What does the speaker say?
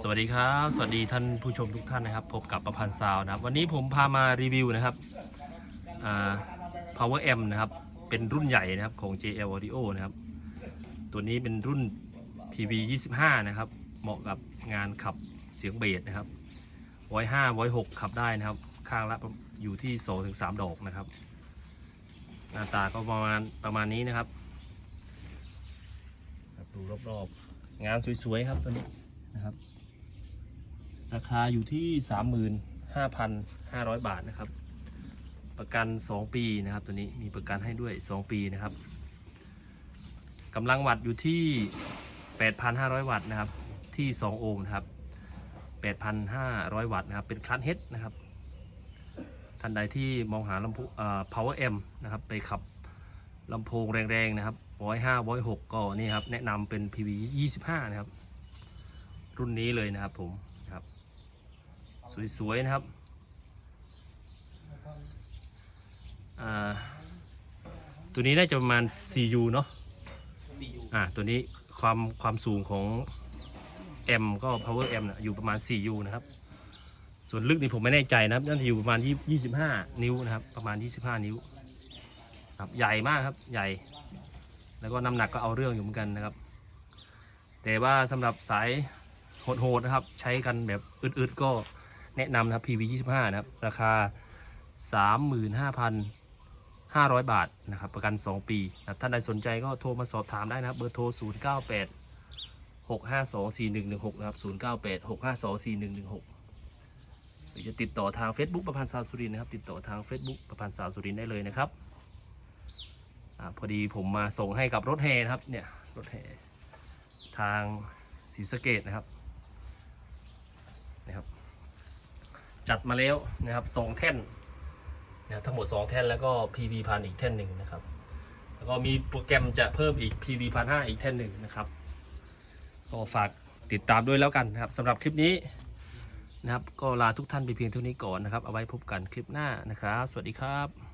สวัสดีครับ สวัสดีท่านผู้ชมทุกท่านนะครับ พบกับประพันธ์ซาวนะครับ วันนี้ผมพามารีวิวนะครับ power m นะครับ เป็นรุ่นใหญ่นะครับของ JL Audio นะครับ ตัวนี้เป็นรุ่น PV 25นะครับ เหมาะกับงานขับเสียงเบสนะครับไว้5ไว้6ขับได้นะครับ ข้างละอยู่ที่2-3ดอกนะครับ หน้าตาก็ประมาณประมาณนี้นะครับดูรอบๆ งานสวยๆ ครับตัวนี้นะครับ ราคาอยู่ที่ 35,500 บาทนะครับ ประกัน 2 ปีนะครับ ตัวนี้มีประกันให้ด้วย 2 ปีนะครับกำลังวัตต์อยู่ที่ 8,500 วัตต์นะครับ ที่ 2 โอห์มนะครับ 8,500 วัตต์นะครับ เป็นคลัตเฮดนะครับ ท่านใดที่มองหาลำโพง power m นะครับ ไปขับลำโพงแรงๆนะครับร้อยห้าร้อยหกก็นี่ครับ แนะนำเป็น PV 25 นะครับ รุ่นนี้เลยนะครับผม สวย ๆ นะครับอ่าตัวนี้น่าจะประมาณ 4U เนาะ CU อ่า ตัวนี้ความความสูงของ M ก็ power M นะอยู่ประมาณ 4U นะครับ ส่วนลึกนี่ผมไม่แน่ใจนะครับ น่าจะอยู่ประมาณ20 25 นิ้วนะครับ ประมาณ 25 นิ้ว ครับ ใหญ่มากครับ ใหญ่ แล้วก็น้ำหนักก็เอาเรื่องอยู่เหมือนกันนะครับ แต่ว่าสำหรับสายโหดๆนะครับ ใช้กันแบบอึดๆก็ แนะนำนะครับ PV 25นะครับ ราคา 35,500 บาทนะครับ ประกัน 2 ปีนะท่านใดสนใจก็โทรมาสอบถามได้นะครับ เบอร์โทร 098 652 4116 นะครับ 098 652 4116 หรือจะติดต่อทาง Facebook ประพันธ์สาวสุรินทร์นะครับ ติดต่อทาง Facebook ประพันธ์สาวสุรินทร์ได้เลยนะครับอพอดีผมมาส่งให้กับรถแห่นะครับ เนี่ย รถแห่ทางศรีสะเกดนะครับนะครับ จัดมาแล้วนะครับสองแท่นนะครับทั้งหมด 2 แท่นแล้วก็ PV พันอีกแท่นหนึ่งนะครับ แล้วก็มีโปรแกรมจะเพิ่มอีก PV พันห้าอีกแท่นหนึ่งนะครับก็ฝากติดตามด้วยแล้วกันนะครับสำหรับคลิปนี้นะครับ ก็ลาทุกท่านไปเพียงเท่านี้ก่อนนะครับ เอาไว้พบกันคลิปหน้านะครับ สวัสดีครับ